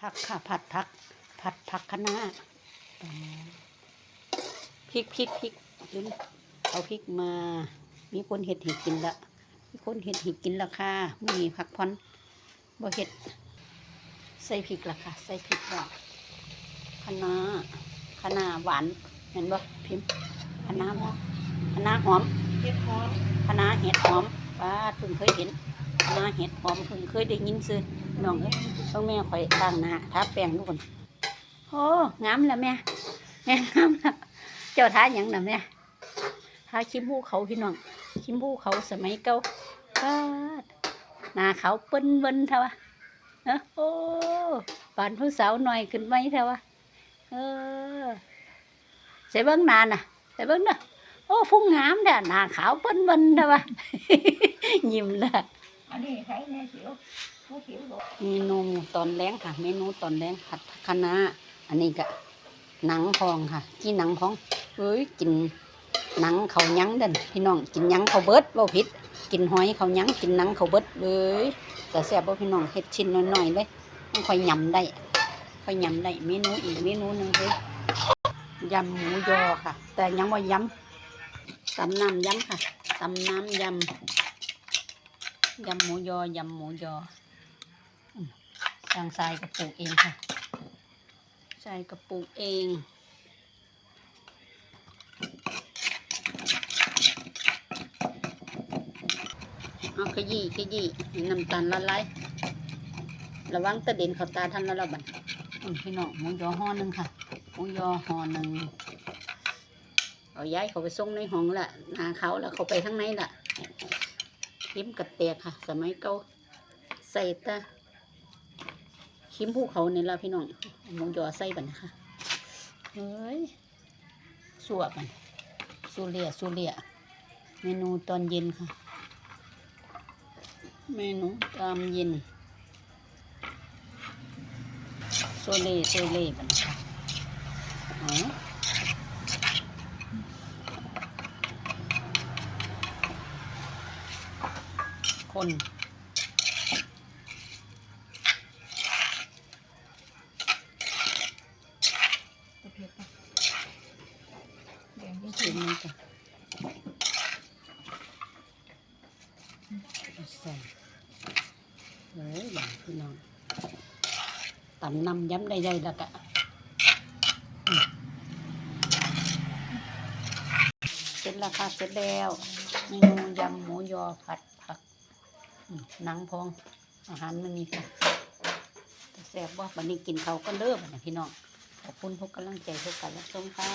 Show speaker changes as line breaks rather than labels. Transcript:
ผักค่ะผัดผัก ผัดผักคะน้าอ๋อพริกพริกพริกลืมเอาพริกมา มีคนเห็ดให้กินละมีคนเห็ดให้กินละค่ะมีผักพอนบ่เห็ด ใส่พริกละค่ะ ใส่พริกละคะน้าคะน้าหวานเห็นบ่พิมพ์คะน้าหอมคะน้าหอม
เห็ดหอม
คณะเห็ดหอมป้าเพิ่งเคยเห็น คณะเห็ดหอมเพิ่งเคยได้ยินซื้อน้องเอ้ยต้องแม่ข่อยตั้งหน้าทาแป้งทุกคนโอ้งามแล้วแม่แม่งามแล้วเจ้าท้าหยังน่ะแม่ท้าชิมพูเขาพี่น้องชิมพูเขาสมัยเก่าป้าดหน้าเขาเปิ้นเวินเท่าวะโอ้ปานผู้สาวหน่อยขึ้นไหมเท่าวะเออใส่เบิ้งนานน่ะใส่เบิ้งเนาะโอ้พุ่งงามเด้อหน้าขาวเปิ้นเบิ้นเด้อวะยิ้มละ
อันนี้ใช้แม่เขียวผู้เขียวบอก
เมนูตอนแรงค่ะ เมนูตอนแรงผัดคะน้าอันนี้ก็หนังพองค่ะที่หนังพองเอ้ยกินหนังเขายั้งเด่นพี่น้องกินยั้งเขาเบิดบ่ผิดกินหอยเขายั้งกินหนังเขาเบิดเลยแต่แซ่บบ่พี่น้องเฮ็ดชิ้นน้อยๆเลยต้องค่อยยำได้ ค่อยยำได้เมนูอีกเมนูหนึ่งคือยำหมูยอค่ะ แต่ยังว่ายำตำน้ำยำค่ะตำน้ำยำ ยำหมูยอยำหมูยอสร้งทรายกระปุกเองค่ะทรายกระปุกเองเอาขยี้ขยี้ให้น้ำตาลละลายระวังตะเด่นเขาตาทันแล้วละบัดอืมพี่น้องหมูยอห่อหนึ่งค่ะหมูยอห่อหนึ่งเอาย้ายเขาไปส่งในห้องละนาเขาแล้วเขาไปข้างในละ ยิ้มกระเตกค่ะ สมัยเก่าใส่ตาชิมภูเขานี่ละพี่น้องเอาหมูยอใส่บัดนค่ะเฮ้ยสัวบันสูเลียสูเลียเมนูตอนเย็นค่ะ เมนูตอนเย็นโซเล่โซเล่บันค่ะอ๋อ คน
ตะเพียบปะแดงที่
ชิ
สุ
ม
ด
มันจ้ะใส่เฮ้ยบังพี่น้องตำนำย้ำได้ๆแล้วกะเสร็จแล้วค่ะเสร็จแล้วเมนูยำหมูยอผัด หนังพอง อาหารมันมีค่ะแซ่บว่าวันนี้กินเขาก็เลิกนะพี่น้อง ขอบคุณทุกกำลังใจทุกการรับชมค่ะ